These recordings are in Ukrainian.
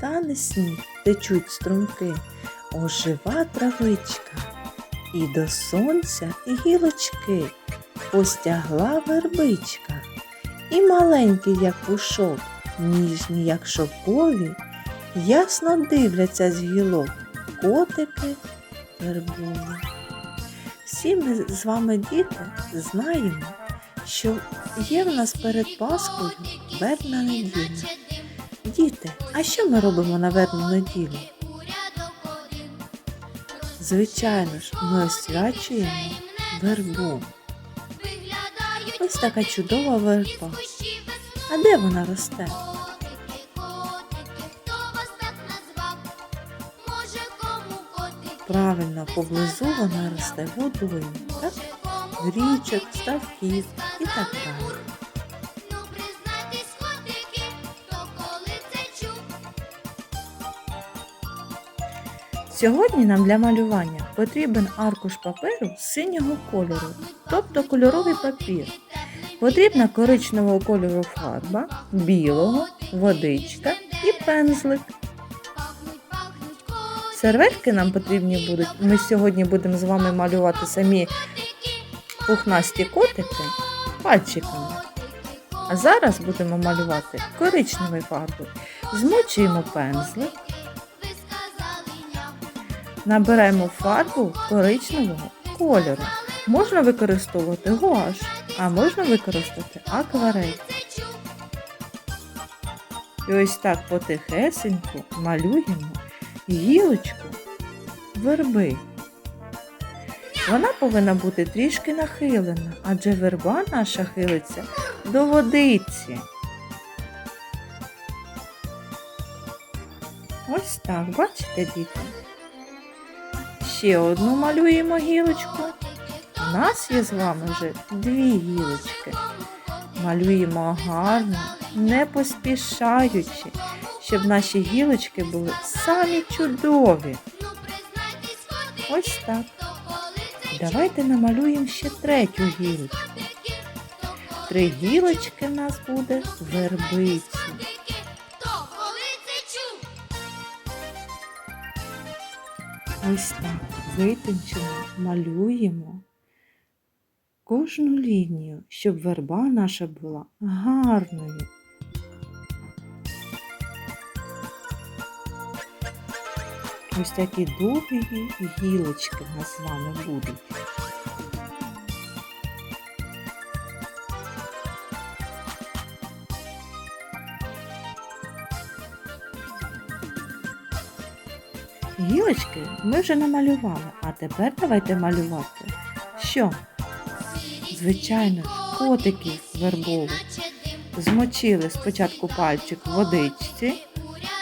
тане сніг, течуть струмки, ожива травичка, і до сонця гілочки постягла вербичка, і маленький, як пушок, ніжні, як шовкові, ясно дивляться з гілок котики вербові. Всі ми з вами, діти, знаємо, що є в нас перед Пасхою вербна неділя. Діти, а що ми робимо на вербну неділю? Звичайно ж, ми освячуємо вербу. Ось така чудова верба. А де вона росте? Правильно, поблизу вона росте водою, так? Річок, ставків і так далі. Сьогодні нам для малювання потрібен аркуш паперу синього кольору, тобто кольоровий папір. Потрібна коричневого кольору фарба, білого, водичка і пензлик. Серветки нам потрібні будуть. Ми сьогодні будемо з вами малювати самі пухнасті котики пальчиками. А зараз будемо малювати коричневою фарбою. Змочуємо пензлик. Набираємо фарбу коричневого кольору. Можна використовувати гуаш, а можна використати акварель. І ось так потихесеньку малюємо гілочку верби. Вона повинна бути трішки нахилена, адже верба наша хилиться до водиці. Ось так, бачите, діти? Ще одну малюємо гілочку. У нас є з вами вже дві гілочки. Малюємо гарно, не поспішаючи, щоб наші гілочки були самі чудові. Ось так. Давайте намалюємо ще третю гілочку. Три гілочки в нас буде вербиці. Ось так витончено малюємо кожну лінію, щоб верба наша була гарною. Ось такі довгі гілочки в нас з вами будуть. Гілочки ми вже намалювали, а тепер давайте малювати. Що? Звичайно, котиків вербових. Змочили спочатку пальчик в водичці,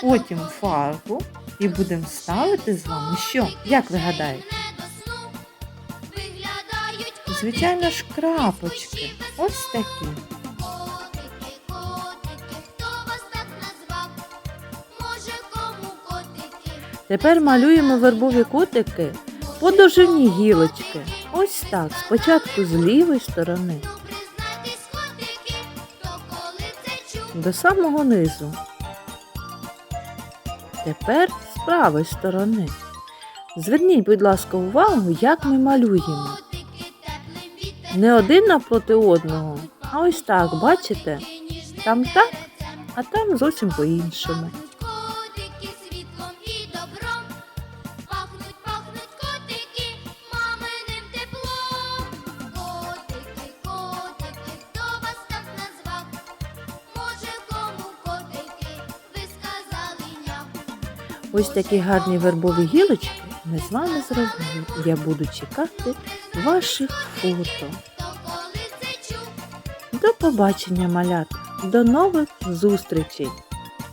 потім фарбу і будемо ставити з вами що? Як ви гадаєте? Звичайно ж, крапочки. Ось такі. Тепер малюємо вербові котики по довжині гілочки. Ось так. Спочатку з лівої сторони до самого низу. Тепер з правої сторони. Зверніть, будь ласка, увагу, як ми малюємо. Не один напроти одного, а ось так, бачите? Там так, а там зовсім по-іншому. Ось такі гарні вербові гілочки ми з вами зробили. Я буду чекати ваших фото. До побачення, малята! До нових зустрічей!